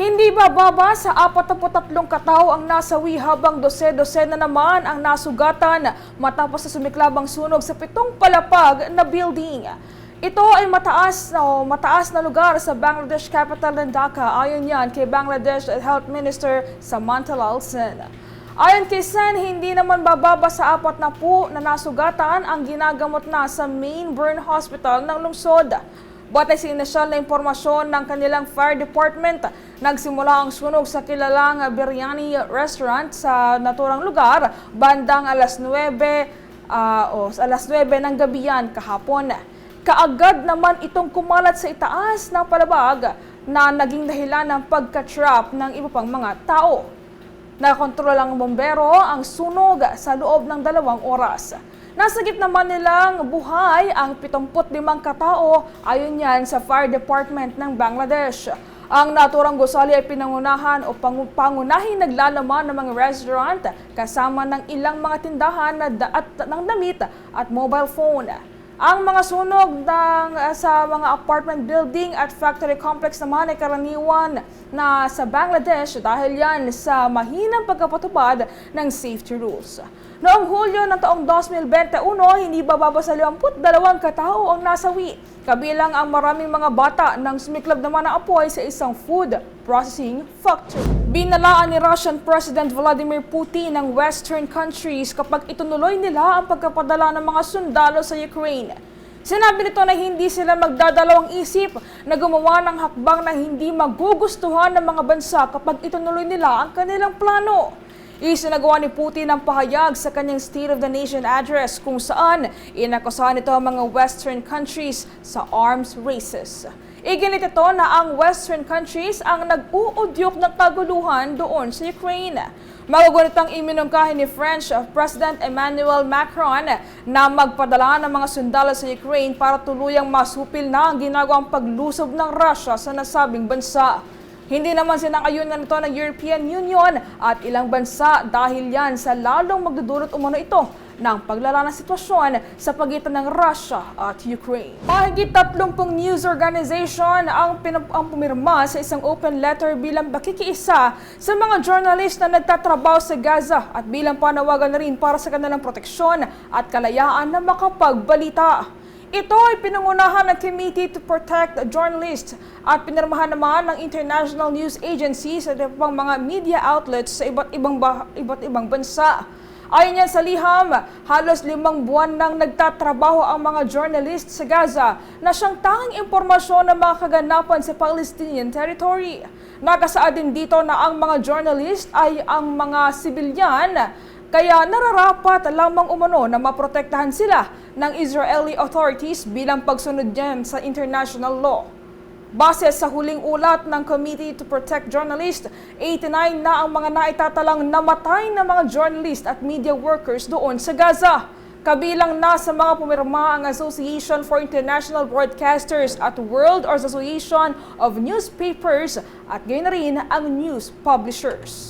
Hindi bababa sa 43 katao ang nasawi habang 12-12 na naman ang nasugatan matapos sa sumiklabang sunog sa pitong palapag na building. Ito ay mataas o mataas na lugar sa Bangladesh capital ng Dhaka ayon yan kay Bangladesh Health Minister Samantha Lalsen. Ayon kay Sen, hindi naman bababa sa apat na po na nasugatan ang ginagamot na sa main burn hospital ng lungsod. Batay sa inisyal na impormasyon ng kanilang fire department, nagsimula ang sunog sa kilalang biryani restaurant sa naturang lugar bandang alas 9 ah, o alas 9 ng gabi yan kahapon. Kaagad naman itong kumalat sa itaas ng palabag na naging dahilan ng pagka-trap ng iba pang mga tao. Nakontrol ang bombero ang sunog sa loob ng dalawang oras. Nasagip naman nilang buhay ang 75 katao ayon yan sa Fire Department ng Bangladesh. Ang naturang gusali ay pinangunahan o pangu- pangunahing naglalaman ng mga restaurant kasama ng ilang mga tindahan at ng damit at mobile phone. Ang mga sunog ng, uh, sa mga apartment building at factory complex naman ay karaniwan na sa Bangladesh dahil yan sa mahinang pagkapatupad ng safety rules. Noong Hulyo ng taong 2021, hindi bababa sa 52 katao ang nasawi. Kabilang ang maraming mga bata nang sumiklab naman ang apoy sa isang food processing factory. Binalaan ni Russian President Vladimir Putin ng Western countries kapag itunuloy nila ang pagkapadala ng mga sundalo sa Ukraine. Sinabi nito na hindi sila magdadalawang isip na gumawa ng hakbang na hindi magugustuhan ng mga bansa kapag itunuloy nila ang kanilang plano. Isinagawa ni Putin ang pahayag sa kanyang State of the Nation address kung saan inakusahan ito ang mga Western countries sa arms races. Iginit ito na ang Western countries ang nag-uudyok ng kaguluhan doon sa Ukraine. Magugunit ang iminungkahi ni French President Emmanuel Macron na magpadala ng mga sundalo sa Ukraine para tuluyang masupil na ang ginagawang paglusob ng Russia sa nasabing bansa. Hindi naman sinang-ayunan nito ng European Union at ilang bansa dahil yan sa lalong magdudulot umano ito ng paglala ng sitwasyon sa pagitan ng Russia at Ukraine. Mahigit 30 news organization ang, ang pumirma sa isang open letter bilang bakikiisa sa mga journalist na nagtatrabaho sa Gaza at bilang panawagan na rin para sa kanilang proteksyon at kalayaan na makapagbalita. Ito ay pinangunahan ng Committee to Protect Journalists at pinirmahan naman ng International News Agency sa iba't ibang mga media outlets sa iba't ibang, iba't ibang bansa. Ayon yan sa liham, halos limang buwan nang nagtatrabaho ang mga journalist sa Gaza na siyang tanging impormasyon ng mga kaganapan sa Palestinian territory. Nakasaad din dito na ang mga journalist ay ang mga sibilyan kaya nararapat lamang umano na maprotektahan sila ng Israeli authorities bilang pagsunod niyan sa international law. Base sa huling ulat ng Committee to Protect Journalists, 89 na ang mga naitatalang namatay na mga journalist at media workers doon sa Gaza. Kabilang na sa mga pumirma ang Association for International Broadcasters at World Association of Newspapers at gayon rin ang news publishers.